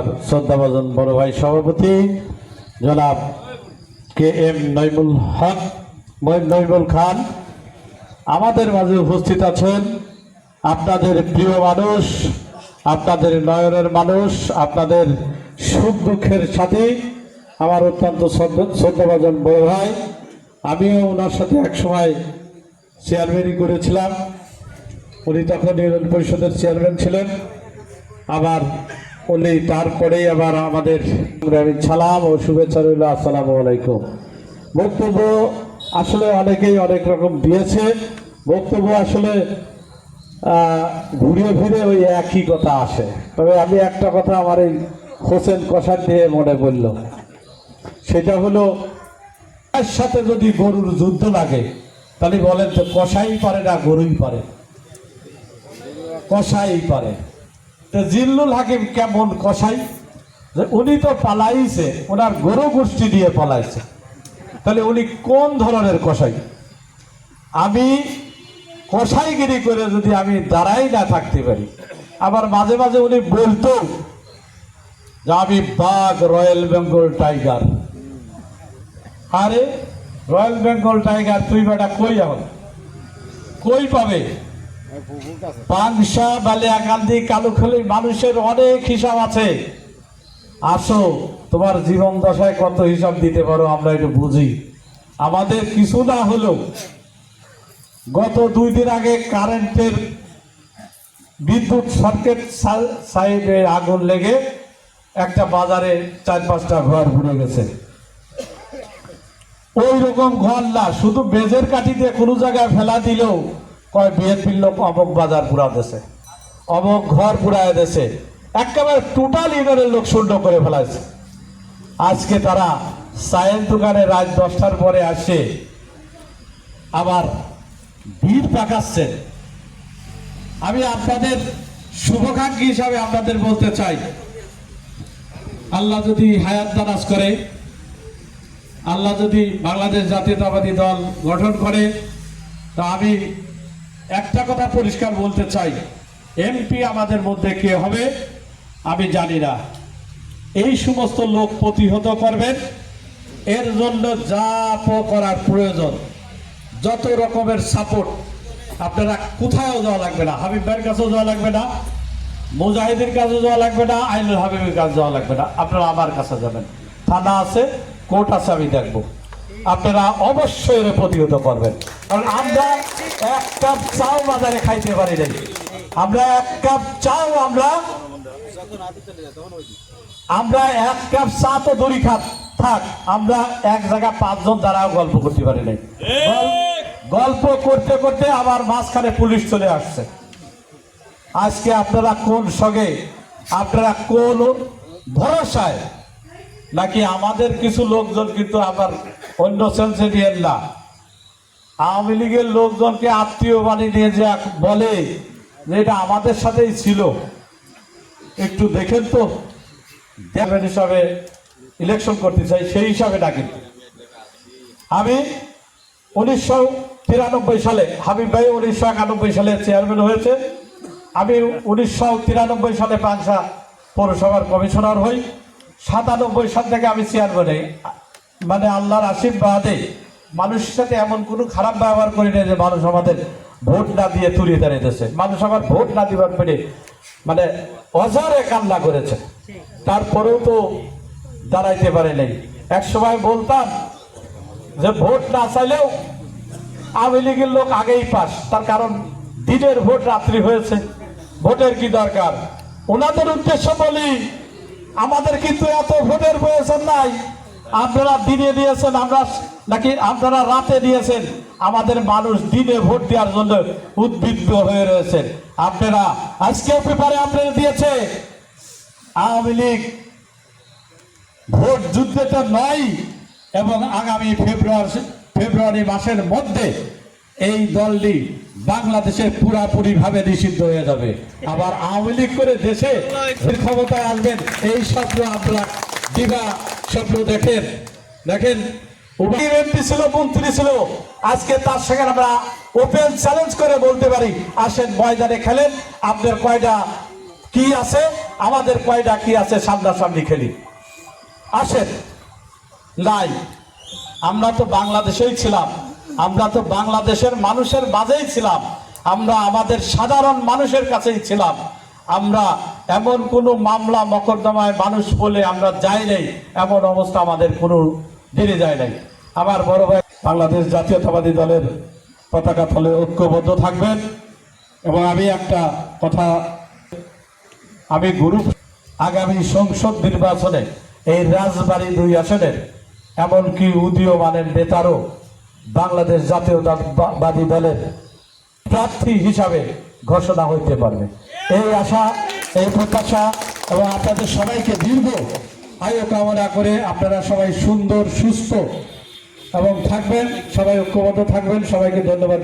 শ্রদ্ধাভাজন বড় ভাই সভাপতি, জনাব কে এম নইমুল হক নইমুল খান, আমাদের মাঝে উপস্থিত আছেন আপনাদের প্রিয় মানুষ, আপনাদের নয়নের মানুষ, আপনাদের সুখ দুঃখের সাথে, আমার অত্যন্ত শ্রদ্ধ- শ্রদ্ধাভাজন বড় ভাই। আমিও ওনার সাথে একসময় চেয়ারম্যানই করেছিলাম। উনি তখন ইউনিয়ন পরিষদের চেয়ারম্যান ছিলেন। আবার উনি তারপরেই আবার আমাদের আমি সালাম ও শুভেচ্ছা রইল, আসসালামু আলাইকুম। বক্তব্য আসলে অনেকেই অনেক রকম দিয়েছে। বক্তব্য আসলে ঘুরে ফিরে ওই একই কথা আসে। তবে আমি একটা কথা আমার এই হোসেন কষার দিয়ে মনে পড়ল। সেটা হলো এর সাথে যদি গরুর যুদ্ধ লাগে, তাহলে বলেন তো কষাই পারে না গরুই পারে? কষাই পারে। জিল্লুল হাকিম কেমন কষাই? যে উনি তো পালাইছে, ওনার গরু গোষ্ঠী দিয়ে পালাইছে। তাহলে উনি কোন ধরনের কষাই? আমি কষাইগিরি করে যদি আমি দাঁড়াই না থাকতে পারি, আবার মাঝে মাঝে উনি বলতো যে আমি বাঘ, রয়্যাল বেঙ্গল টাইগার। আরে, রয়্যাল বেঙ্গল টাইগার, তুই বেটা কই এখন? কই পাবে? পাংশা বালিয়াকান্দি কালুখলি মানুষের অনেক হিসাব আছে। আসো, তোমার জীবন দশায় কত হিসাব দিতে পারো আমরা একটু বুঝি। আমাদের কিছু না হলেও গত দুই দিন আগে কারেন্টের বিদ্যুৎ সার্কিট সাইডে আগুন লেগে একটা বাজারে চার পাঁচটা ঘর ঘুরে গেছে। ওই রকম ঘর না, শুধু বেজের কাঠিতে কোনো জায়গায় ফেলা দিলেও কয় বিএনপির লোক অমক বাজার পুরা দেশে, অমক ঘর পুরায় দেশে, একেবারে টোটাল ইউনিয়নের লোক শূন্য করে ফেলাইছে। আজকে তারা চায়ের দোকানে রাত দশটার পরে আসে, আবার ভিড় পাকাচ্ছেন আমি আপনাদের শুভকাঙ্ক্ষী হিসাবে আপনাদের বলতে চাই, আল্লাহ যদি হায়াত দারাজ করে, আল্লাহ যদি বাংলাদেশ জাতীয়তাবাদী দল গঠন করে, তা আমি একটা কথা পরিষ্কার বলতে চাই। এমপি আমাদের মধ্যে কে হবে, আমি জানি না। এই সমস্ত লোক প্রতিহত করবেন। এর জন্য যা করার প্রয়োজন, যত রকমের সাপোর্ট আপনারা কোথাও যাওয়া লাগবে না। হাবিব ভাইয়ের কাছেও যাওয়া লাগবে না, মুজাহিদের কাছে যাওয়া লাগবে না, আইনুল হাবিবের কাছে যাওয়া লাগবে না। আপনারা আমার কাছে যাবেন। থানা আছে, কোর্ট আছে, আমি দেখব। আপনারা অবশ্যই এর প্রতিহত করবেন। কারণ আমরা এক কাপ চাও বাজারে খাইতে পারি নাই। আমরা এক কাপ চাও আমরা আমরা এক কাপ চা তো দড়ি খাত থাক, আমরা এক জায়গায় পাঁচজন দ্বারাও গল্প করতে পারি নাই। গল্প করতে করতে আবার মাঝখানে পুলিশ চলে আসছে। আজকে আপনারা কোন সঙ্গে আপনারা কোন ভরসায় নাকি আমাদের কিছু লোকজন কিন্তু আবার অন্য সেন্সিটিভ না। আওয়ামী লীগের লোকজনকে আত্মীয় বাণী নিয়ে যে বলে যে এটা আমাদের সাথেই ছিল। একটু দেখেন তো। চেয়ারম্যান হিসাবে ইলেকশন করতে চাই, সেই হিসাবে না কিন্তু আমি উনিশশো তিরানব্বই সালে, হাবিব ভাই উনিশশো একানব্বই সালে চেয়ারম্যান হয়েছে। আমি উনিশশো তিরানব্বই সালে পাংশা পৌরসভার কমিশনার হই। সাতানব্বই সাল থেকে আমি চেয়ারম্যান মানে আল্লাহর আশীর্বাদে মানুষের সাথে এমন কোনো খারাপ ব্যবহার করি না যে মানুষ আমাদের ভোট না দিয়ে তুলিয়ে দাঁড়িয়েছে মানুষ আমার ভোট না দিবার পেরে মানে অজারে কান্না করেছে। তারপরেও তো দাঁড়াইতে পারে নাই। এক সময় বলতাম যে ভোট না চাইলেও আওয়ামী লীগের লোক আগেই পাস। তার কারণ দিনের ভোট রাত্রি হয়েছে। ভোটের কি দরকার? ওনাদের উদ্দেশ্য বলি, আমাদের কিন্তু এত ভোটের প্রয়োজন নাই। আপনারা দিনে দিয়েছেন, আমরা নাকি আপনারা রাতে দিয়েছেন। আমাদের মানুষ দিনে ভোট দেওয়ার জন্য উদ্বিগ্ন হয়ে রয়েছেন আপনারা আজকেও পেপারে আপনারা দিয়েছে, আওয়ামী লীগ ভোট যুদ্ধটা নয় এবং আগামী ফেব্রুয়ারি ফেব্রুয়ারি মাসের মধ্যে এই দলটি বাংলাদেশে পুরাপুরি ভাবে নিষিদ্ধ হয়ে যাবে। আবার আওয়ামী লীগ করে দেশে ক্ষমতায় আসবেন, এই স্বপ্ন আপনারা দিবা স্বপ্ন দেখেন দেখেন এমপি ছিল, মন্ত্রী ছিল। আজকে তার সঙ্গে আমরা ওপেন চ্যালেঞ্জ করে বলতে পারি, আসেন ময়দানে খেলেন, আপনার কয়টা কি আছে, আমাদের কয়টা কি আছে সামনাসামনি খেলি। আসেন, নাই, আমরা তো বাংলাদেশেই ছিলাম, আমরা তো বাংলাদেশের মানুষের মাঝেই ছিলাম, আমরা আমাদের সাধারণ মানুষের কাছেই ছিলাম। আমরা এমন কোনো মামলা মকদ্দমায় মানুষ বলে আমরা যাই নাই, এমন অবস্থা আমাদের কোনো দিনে যায় নাই। আমার বড় ভাই বাংলাদেশ জাতীয়তাবাদী দলের পতাকা তলে ঐক্যবদ্ধ থাকবেন এবং আমি একটা কথা, আমি গুরু আগামী সংসদ নির্বাচনে এই রাজবাড়ী দুই আসনের এমনকি উদীয়মানের নেতারও বাংলাদেশ জাতীয়তাবাদী দলের প্রার্থী হিসাবে ঘোষণা হইতে পারবে। এই আশা, এই প্রত্যাশা এবং আপনাদের সবাইকে দীর্ঘ আয়ু কামনা করে আপনারা সবাই সুন্দর, সুস্থ এবং থাকবেন, সবাই ঐক্যবদ্ধ থাকবেন, সবাইকে ধন্যবাদ